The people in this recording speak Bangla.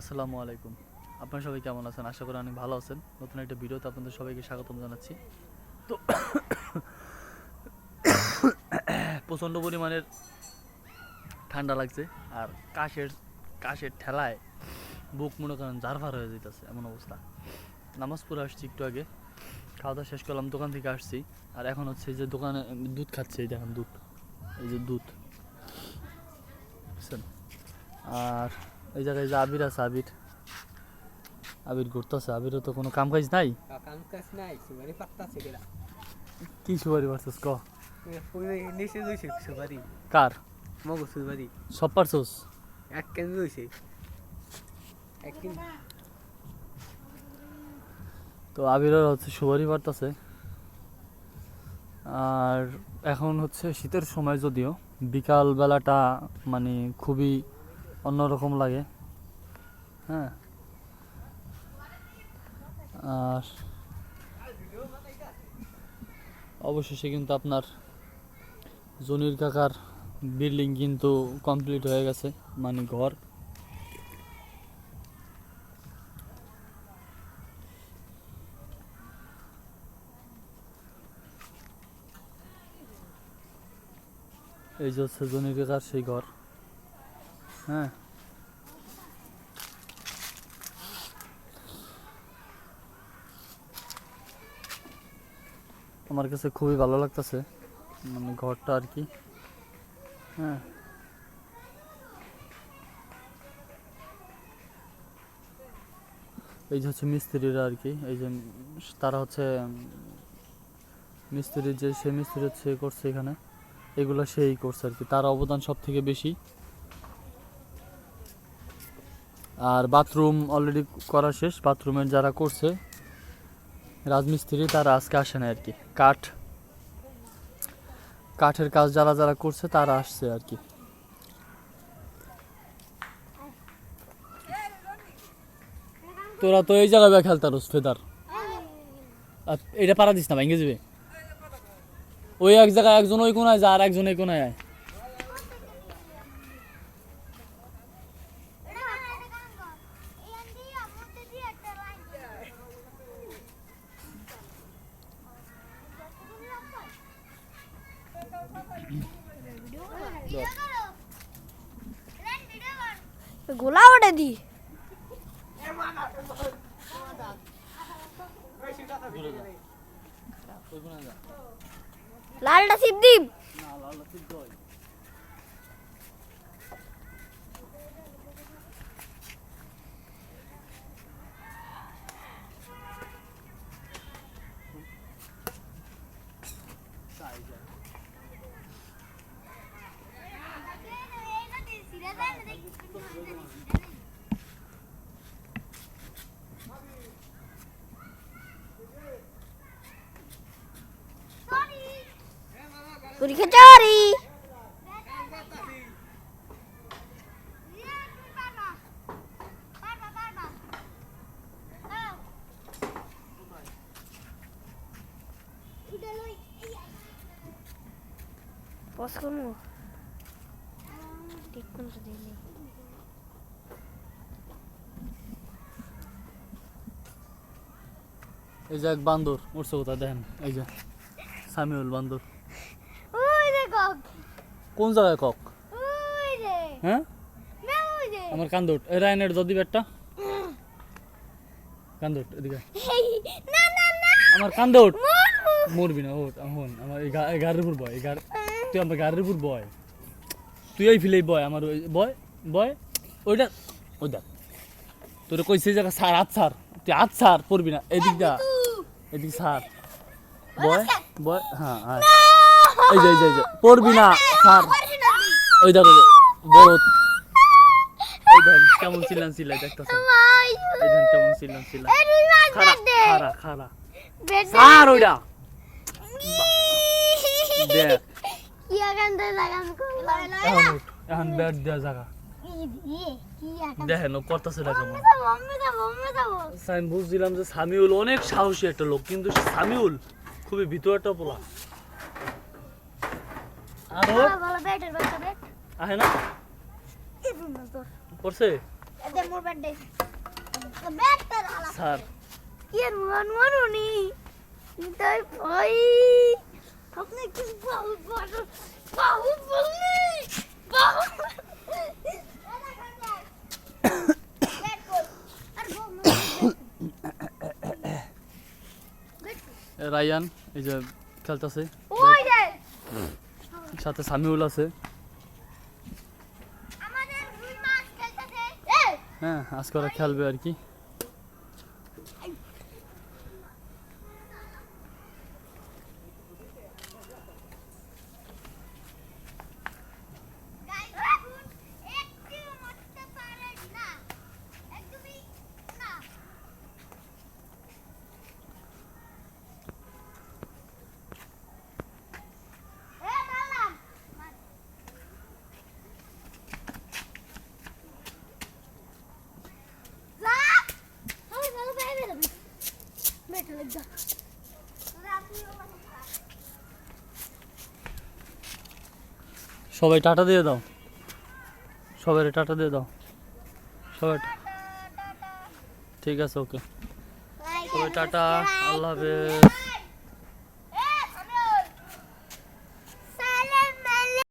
আসসালামু আলাইকুম। আপনারা সবাই কেমন আছেন? আশা করি অনেক ভালো আছেন। নতুন একটা ভিডিওতে আপনাদের সবাইকে স্বাগতম জানাচ্ছি। তো প্রচণ্ড পরিমাণের ঠান্ডা লাগছে আর কাশের কাশের ঠেলায় বুক মনে করেন জারভার হয়ে যেতেছে এমন অবস্থা। নামাজ পড়ে আসছি একটু আগে। খাওয়া দাওয়া শেষ করলাম, দোকান থেকে আসছি। আর এখন হচ্ছে যে দোকানে দুধ খাচ্ছে, এই দেখেন দুধ। এই যে দুধ। আর এই জায়গায় যে আবির আছে আবির। আবির ঘুরতেছে আবিরও তো কোনো কাম কাজ নাই? কাম কাজ নাই সুপারি পাত্তা আছে কি সুপারি পারছিস ক? নিচে রয়েছে সুপারি। কার? সুপারি। সব পারছোস এক কেন রয়েছে এক কেন তো আবিরের হচ্ছে সুপারি পারতেছে আর এখন হচ্ছে শীতের সময় যদিও বিকাল বেলাটা মানে খুবই অন্যরকম লাগে। হ্যাঁ। আর অবশেষে কিন্তু আপনার জনির কাকার বিল্ডিং কিন্তু কমপ্লিট হয়ে গেছে মানে ঘর। এই যে হচ্ছে জনির কাকার সেই ঘর। হ্যাঁ। আমার কাছে খুবই ভালো লাগতেছে মানে ঘরটা আর কি। হ্যাঁ। এই যে হচ্ছে মিস্ত্রিরা আর কি, এই যে তারা হচ্ছে, মিস্ত্রি যে, সে মিস্ত্রি হচ্ছে করছে এখানে, এগুলো সেই করছে আর কি, তার অবদান সব থেকে বেশি। আর বাথরুম অলরেডি করা শেষ, বাথরুমের যারা করছে, রাজমিস্ত্রি, তারা আজকে আসে না আর কি কাঠ, কাঠের কাজ যারা যারা করছে, তারা আসছে আর কি তোরা তো এই জায়গায় খেলতারস, ফেদার। এটা পারা দিস না, ভেঙে যাবে। ওই এক জায়গায় একজন ওই কোনায় যা, আর একজন এই কোনায় আয়। গোলা ওটা দি। লালটা সিপ দিম? পরীক্ষা চরি পজ করব? ঠিক কোনটা দিলি এই যে এক বান্দর উঠছে কোথায় দেখেন? এই যে সামিউল বান্দর। কোন জায়গায় কক? ওই হ্যাঁ? ওই আমার কান্দোট এই রায়নের যদি ব্যাটটা কান্দোট এদিকে আমার কান্দোট মরবো। না ওট হন। আমার এই গাড়ির উপর বয় এই গাড়ি তুই আমার গাড়ির উপর বয়। তুই এই ফিলেই বয় আমার ওই বয় বয়। ওইটা ওই দেখ। তোর কইছে জায়গা সার হাত সার। তুই হাত সার পড়বি না। এদিক দা। এদিক সার। বয় বয় হ্যাঁ এই যে এই যে। পড়বি না। সার ওই দেখো বড় এই কেমন চিল্লান চিল্লাই দেখতেছ? এই কেমন চিল্লাই খারা খারা খারা সার ওইটা দেখ এখন ব্যাট দেওয়া জায়গা। দেখেন ও করতেছে না কেমন মম্মি দা মম্মি দা আমি বুঝছিলাম যে সামিউল অনেক সাহসী একটা লোক কিন্তু সামিউল খুবই ভিতর একটা পোলা। আর ভালো ব্যাটার ব্যাট আহে না করছে দে মোর ব্যাট দে ব্যাট তার আলা স্যার কি আর মন মনুনি তাই ভাই আপনি কি বাহু বাহু বাহু রায়ান এই যে খেলতেছে ওই সাথে সামিউল আছে। হ্যাঁ আজকে ওরা খেলবে আর কি গাইস একটু মারতে পারে না একদমই না এ মারলাম যা আমি ভালো পাই বেরো বেটা লাগ যা রাতুও মানে সবাই টাটা দিয়ে দাও। সবাই টাটা দিয়ে দাও। সবাই ঠিক আছে ওকে। সবাই টাটা আল্লাহ হাফেজ।